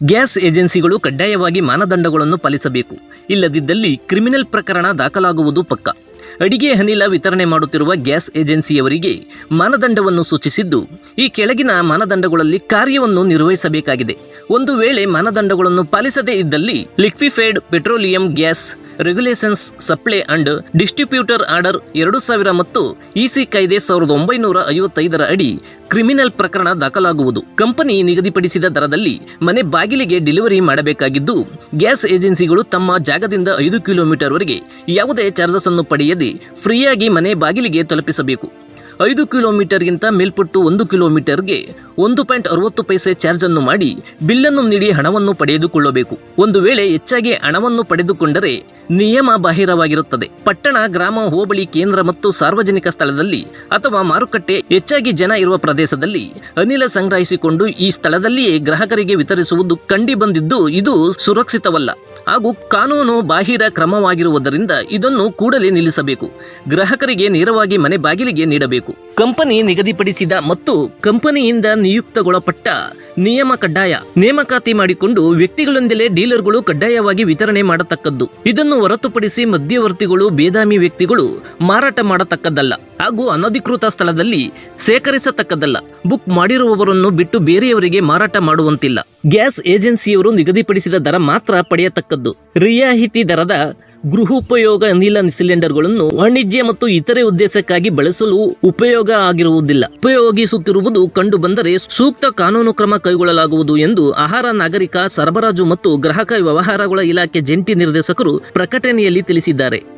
Gas ಏಜೆನ್ಸಿಗಳು ಕಡ್ಡಾಯವಾಗಿ ಮಾನದಂಡಗಳನ್ನು ಪಾಲಿಸಬೇಕು. ಇಲ್ಲದಿದ್ದಲ್ಲಿ ಕ್ರಿಮಿನಲ್ ಪ್ರಕರಣ ದಾಖಲಾಗುವುದು ಪಕ್ಕ. ಅಡಿಗೆ ಅನಿಲ ವಿತರಣೆ ಮಾಡುತ್ತಿರುವ ಗ್ಯಾಸ್ ಏಜೆನ್ಸಿಯವರಿಗೆ ಮಾನದಂಡವನ್ನು ಸೂಚಿಸಿದ್ದು, ಈ ಕೆಳಗಿನ ಮಾನದಂಡಗಳಲ್ಲಿ ಕಾರ್ಯವನ್ನು ನಿರ್ವಹಿಸಬೇಕಾಗಿದೆ. ಒಂದು ವೇಳೆ ಮಾನದಂಡಗಳನ್ನು ಪಾಲಿಸದೇ ಇದ್ದಲ್ಲಿ liquefied petroleum gas regulations supply and distributor order ಎರಡು ಸಾವಿರ ಮತ್ತು ಇಸಿ ಕಾಯ್ದೆ ಸಾವಿರದ ಒಂಬೈನೂರ ಐವತ್ತೈದರ ಅಡಿ ಕ್ರಿಮಿನಲ್ ಪ್ರಕರಣ ದಾಖಲಾಗುವುದು. ಕಂಪನಿ ನಿಗದಿಪಡಿಸಿದ ದರದಲ್ಲಿ ಮನೆ ಬಾಗಿಲಿಗೆ ಡೆಲಿವರಿ ಮಾಡಬೇಕಾಗಿದ್ದು, ಗ್ಯಾಸ್ ಏಜೆನ್ಸಿಗಳು ತಮ್ಮ ಜಾಗದಿಂದ ಐದು ಕಿಲೋಮೀಟರ್ವರೆಗೆ ಯಾವುದೇ ಚಾರ್ಜಸ್ ಅನ್ನು ಪಡೆಯದೆ ಫ್ರೀಯಾಗಿ ಮನೆ ಬಾಗಿಲಿಗೆ ತಲುಪಿಸಬೇಕು. ಐದು ಕಿಲೋಮೀಟರ್ಗಿಂತ ಮೇಲ್ಪಟ್ಟು ಒಂದು ಕಿಲೋಮೀಟರ್ಗೆ ಒಂದು ಪಾಯಿಂಟ್ ಅರವತ್ತು ಪೈಸೆ ಚಾರ್ಜ್ ಅನ್ನು ಮಾಡಿ ಬಿಲ್ಲನ್ನು ನೀಡಿ ಹಣವನ್ನು ಪಡೆದುಕೊಳ್ಳಬೇಕು. ಒಂದು ವೇಳೆ ಹೆಚ್ಚಾಗಿ ಹಣವನ್ನು ಪಡೆದುಕೊಂಡರೆ ನಿಯಮ ಬಾಹಿರವಾಗಿರುತ್ತದೆ. ಪಟ್ಟಣ, ಗ್ರಾಮ, ಹೋಬಳಿ, ಕೇಂದ್ರ ಮತ್ತು ಸಾರ್ವಜನಿಕ ಸ್ಥಳದಲ್ಲಿ ಅಥವಾ ಮಾರುಕಟ್ಟೆ ಹೆಚ್ಚಾಗಿ ಜನ ಇರುವ ಪ್ರದೇಶದಲ್ಲಿ ಅನಿಲ ಸಂಗ್ರಹಿಸಿಕೊಂಡು ಈ ಸ್ಥಳದಲ್ಲಿಯೇ ಗ್ರಾಹಕರಿಗೆ ವಿತರಿಸುವುದು ಕಂಡಿಬಂದಿದ್ದು ಇದು ಸುರಕ್ಷಿತವಲ್ಲ. ಹಾಗೂ ಕಾನೂನು ಬಾಹಿರ ಕ್ರಮವಾಗಿರುವುದರಿಂದ ಇದನ್ನು ಕೂಡಲೇ ನಿಲ್ಲಿಸಬೇಕು. ಗ್ರಾಹಕರಿಗೆ ನೇರವಾಗಿ ಮನೆ ಬಾಗಿಲಿಗೆ ನೀಡಬೇಕು. ಕಂಪನಿ ನಿಗದಿಪಡಿಸಿದ ಮತ್ತು ಕಂಪನಿಯಿಂದ ನಿಯುಕ್ತಗೊಳಪಟ್ಟ ನಿಯಮ ಕಡ್ಡಾಯ ನೇಮಕಾತಿ ಮಾಡಿಕೊಂಡು ವ್ಯಕ್ತಿಗಳಿಂದಲೇ ಡೀಲರ್ಗಳು ಕಡ್ಡಾಯವಾಗಿ ವಿತರಣೆ ಮಾಡತಕ್ಕದ್ದು. ಇದನ್ನು ಹೊರತುಪಡಿಸಿ ಮಧ್ಯವರ್ತಿಗಳು, ಬೇದಾಮಿ ವ್ಯಕ್ತಿಗಳು ಮಾರಾಟ ಮಾಡತಕ್ಕದ್ದಲ್ಲ ಹಾಗೂ ಅನಧಿಕೃತ ಸ್ಥಳದಲ್ಲಿ ಸೇಕರಿಸತಕ್ಕದ್ದಲ್ಲ. ಬುಕ್ ಮಾಡಿರುವವರನ್ನು ಬಿಟ್ಟು ಬೇರೆಯವರಿಗೆ ಮಾರಾಟ ಮಾಡುವಂತಿಲ್ಲ. ಗ್ಯಾಸ್ ಏಜೆನ್ಸಿಯವರು ನಿಗದಿಪಡಿಸಿದ ದರ ಮಾತ್ರ ಪಡೆಯತಕ್ಕದ್ದು. ರಿಯಾಯಿತಿ ದರದ ಗೃಹೋಪಯೋಗ ಅನಿಲ ಸಿಲಿಂಡರ್ಗಳನ್ನು ವಾಣಿಜ್ಯ ಮತ್ತು ಇತರೆ ಉದ್ದೇಶಕ್ಕಾಗಿ ಬಳಸಲು ಉಪಯೋಗ ಆಗಿರುವುದಿಲ್ಲ. ಉಪಯೋಗಿಸುತ್ತಿರುವುದು ಕಂಡು ಬಂದರೆ ಸೂಕ್ತ ಕಾನೂನು ಕ್ರಮ ಕೈಗೊಳ್ಳಲಾಗುವುದು ಎಂದು ಆಹಾರ ನಾಗರಿಕ ಸರಬರಾಜು ಮತ್ತು ಗ್ರಾಹಕ ವ್ಯವಹಾರಗಳ ಇಲಾಖೆ ಜಂಟಿ ನಿರ್ದೇಶಕರು ಪ್ರಕಟಣೆಯಲ್ಲಿ ತಿಳಿಸಿದ್ದಾರೆ.